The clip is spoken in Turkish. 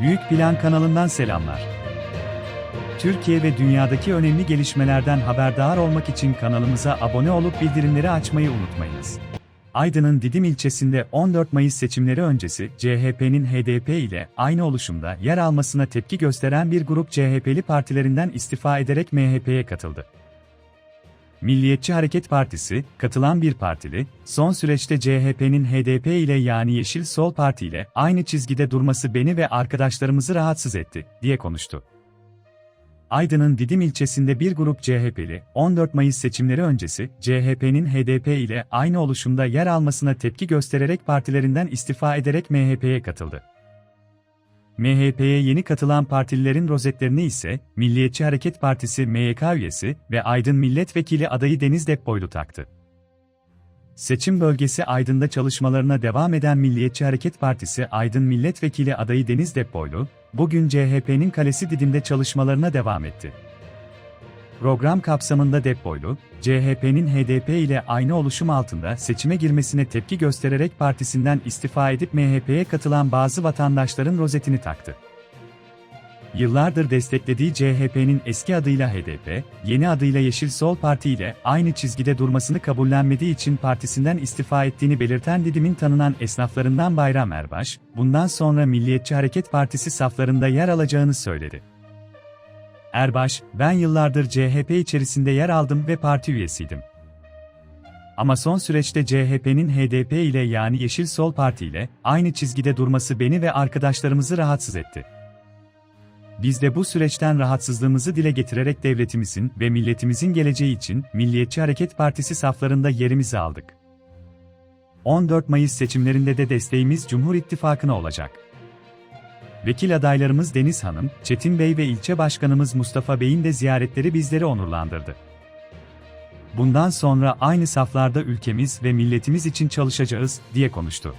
Büyük Plan kanalından selamlar. Türkiye ve dünyadaki önemli gelişmelerden haberdar olmak için kanalımıza abone olup bildirimleri açmayı unutmayınız. Aydın'ın Didim ilçesinde 14 Mayıs seçimleri öncesi CHP'nin HDP ile aynı oluşumda yer almasına tepki gösteren bir grup CHP'li partilerinden istifa ederek MHP'ye katıldı. Milliyetçi Hareket Partisi, katılan bir partili, son süreçte CHP'nin HDP ile yani Yeşil Sol Parti ile aynı çizgide durması beni ve arkadaşlarımızı rahatsız etti, diye konuştu. Aydın'ın Didim ilçesinde bir grup CHP'li, 14 Mayıs seçimleri öncesi, CHP'nin HDP ile aynı oluşumda yer almasına tepki göstererek partilerinden istifa ederek MHP'ye katıldı. MHP'ye yeni katılan partililerin rozetlerini ise, Milliyetçi Hareket Partisi MYK üyesi ve Aydın Milletvekili adayı Deniz Depboylu taktı. Seçim bölgesi Aydın'da çalışmalarına devam eden Milliyetçi Hareket Partisi Aydın Milletvekili adayı Deniz Depboylu, bugün CHP'nin kalesi Didim'de çalışmalarına devam etti. Program kapsamında Depboylu, CHP'nin HDP ile aynı oluşum altında seçime girmesine tepki göstererek partisinden istifa edip MHP'ye katılan bazı vatandaşların rozetini taktı. Yıllardır desteklediği CHP'nin eski adıyla HDP, yeni adıyla Yeşil Sol Parti ile aynı çizgide durmasını kabullenmediği için partisinden istifa ettiğini belirten Didim'in tanınan esnaflarından Bayram Erbaş, bundan sonra Milliyetçi Hareket Partisi saflarında yer alacağını söyledi. Erbaş, ben yıllardır CHP içerisinde yer aldım ve parti üyesiydim. Ama son süreçte CHP'nin HDP ile yani Yeşil Sol Parti ile aynı çizgide durması beni ve arkadaşlarımızı rahatsız etti. Biz de bu süreçten rahatsızlığımızı dile getirerek devletimizin ve milletimizin geleceği için Milliyetçi Hareket Partisi saflarında yerimizi aldık. 14 Mayıs seçimlerinde de desteğimiz Cumhur İttifakı'na olacak. Vekil adaylarımız Deniz Hanım, Çetin Bey ve ilçe başkanımız Mustafa Bey'in de ziyaretleri bizleri onurlandırdı. Bundan sonra aynı saflarda ülkemiz ve milletimiz için çalışacağız, diye konuştu.